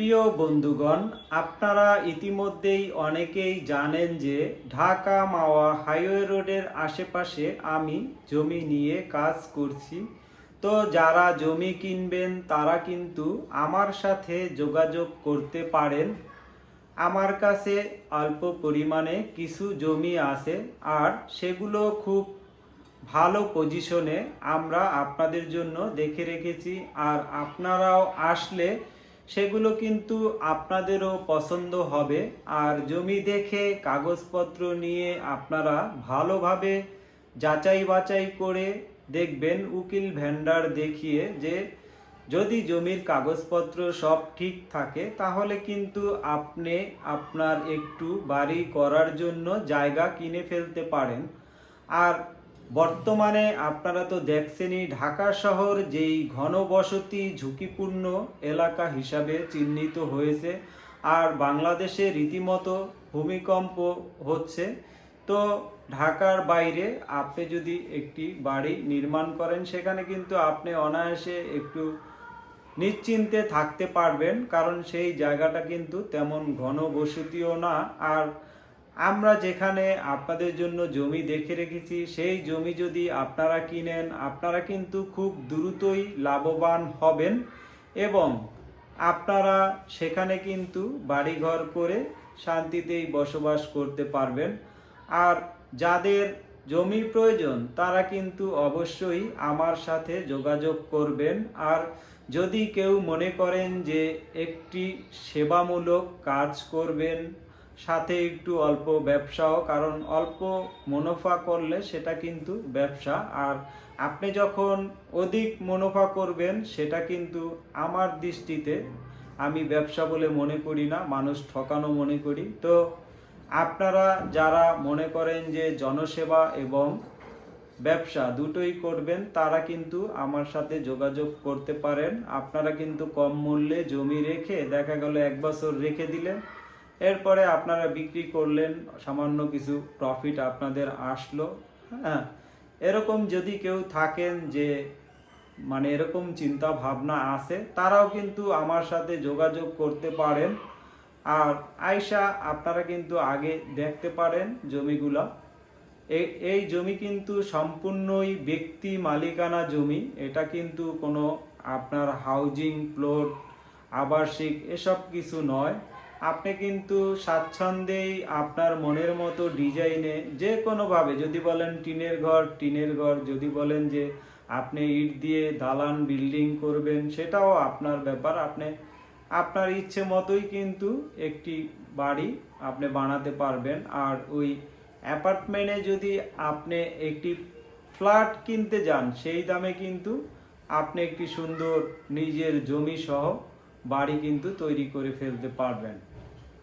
প্রিয় বন্ধুগণ, আপনারা ইতিমধ্যেই অনেকেই জানেন যে ঢাকা মাওয়া হাইওয়ে রোডের আশেপাশে আমি জমি নিয়ে কাজ করছি। তো যারা জমি কিনবেন, তারা কিন্তু আমার সাথে যোগাযোগ করতে পারেন। আমার কাছে অল্প পরিমাণে কিছু জমি আছে আর সেগুলো খুব ভালো পজিশনে আমরা আপনাদের জন্য দেখে রেখেছি। আর আপনারাও আসলে সেগুলো কিন্তু আপনাদেরও পছন্দ হবে। আর জমি দেখে কাগজপত্র নিয়ে আপনারা ভালোভাবে যাচাই বাছাই করে দেখবেন, উকিল ভেন্ডার দেখিয়ে যে যদি জমির কাগজপত্র সব ঠিক থাকে, তাহলে কিন্তু আপনি আপনার একটু বাড়ি করার জন্য জায়গা কিনে ফেলতে পারেন। আর বর্তমানে আপনারা তো দেখছেনই, ঢাকা শহর যেই ঘনবসতি ঝুঁকিপূর্ণ এলাকা হিসাবে চিহ্নিত হয়েছে আর বাংলাদেশে রীতিমতো ভূমিকম্প হচ্ছে, তো ঢাকার বাইরে আপনি যদি একটি বাড়ি নির্মাণ করেন, সেখানে কিন্তু আপনি অনায়াসে একটু নিশ্চিন্তে থাকতে পারবেন, কারণ সেই জায়গাটা কিন্তু তেমন ঘনবসতিও না। আর আমরা যেখানে আপনাদের জন্য জমি দেখে রেখেছি, সেই জমি যদি আপনারা কিনেন, আপনারা কিন্তু খুব দ্রুতই লাভবান হবেন এবং আপনারা সেখানে কিন্তু বাড়িঘর করে শান্তিতেই বসবাস করতে পারবেন। আর যাদের জমি প্রয়োজন, তারা কিন্তু অবশ্যই আমার সাথে যোগাযোগ করবেন। আর যদি কেউ মনে করেন যে একটি সেবামূলক কাজ করবেন সাথে একটু অল্প ব্যবসাও, কারণ অল্প মুনাফা করলে সেটা কিন্তু ব্যবসা। আর আপনি যখন অধিক মুনাফা করবেন, সেটা কিন্তু আমার দৃষ্টিতে আমি ব্যবসা বলে মনে করি না, মানুষ ঠকানো মনে করি। তো আপনারা যারা মনে করেন যে জনসেবা এবং ব্যবসা দুটোই করবেন, তারা কিন্তু আমার সাথে যোগাযোগ করতে পারেন। আপনারা কিন্তু কম মূল্যে জমি রেখে, দেখা গেল এক বছর রেখে দিলেন এরপরে আপনারা বিক্রি করলেন, সামান্য কিছু প্রফিট আপনাদের আসলো। হ্যাঁ এরকম যদি কেউ থাকেন যে মানে এরকম চিন্তা ভাবনা আছে, তারাও কিন্তু আমার সাথে যোগাযোগ করতে পারেন। আর আয়সা আপনারা কিন্তু আগে দেখতে পারেন জমিগুলা। এই জমি কিন্তু সম্পূর্ণই ব্যক্তি মালিকানা জমি। এটা কিন্তু কোনো আপনার হাউজিং প্লট আবাসিক, এসব কিছু নয়। আপনি কিন্তু স্বাচ্ছন্দ্যেই আপনার মনের মতো ডিজাইনে যে কোনোভাবে, যদি বলেন টিনের ঘর টিনের ঘর, যদি বলেন যে আপনি ইট দিয়ে দালান বিল্ডিং করবেন, সেটাও আপনার ব্যাপার। আপনি, আপনার ইচ্ছে মতোই কিন্তু একটি বাড়ি আপনি বানাতে পারবেন। আর ওই অ্যাপার্টমেন্টে যদি আপনি একটি ফ্ল্যাট কিনতে যান, সেই দামে কিন্তু আপনি একটি সুন্দর নিজের জমি সহ বাড়ি কিন্তু তৈরি করে ফেলতে পারবেন।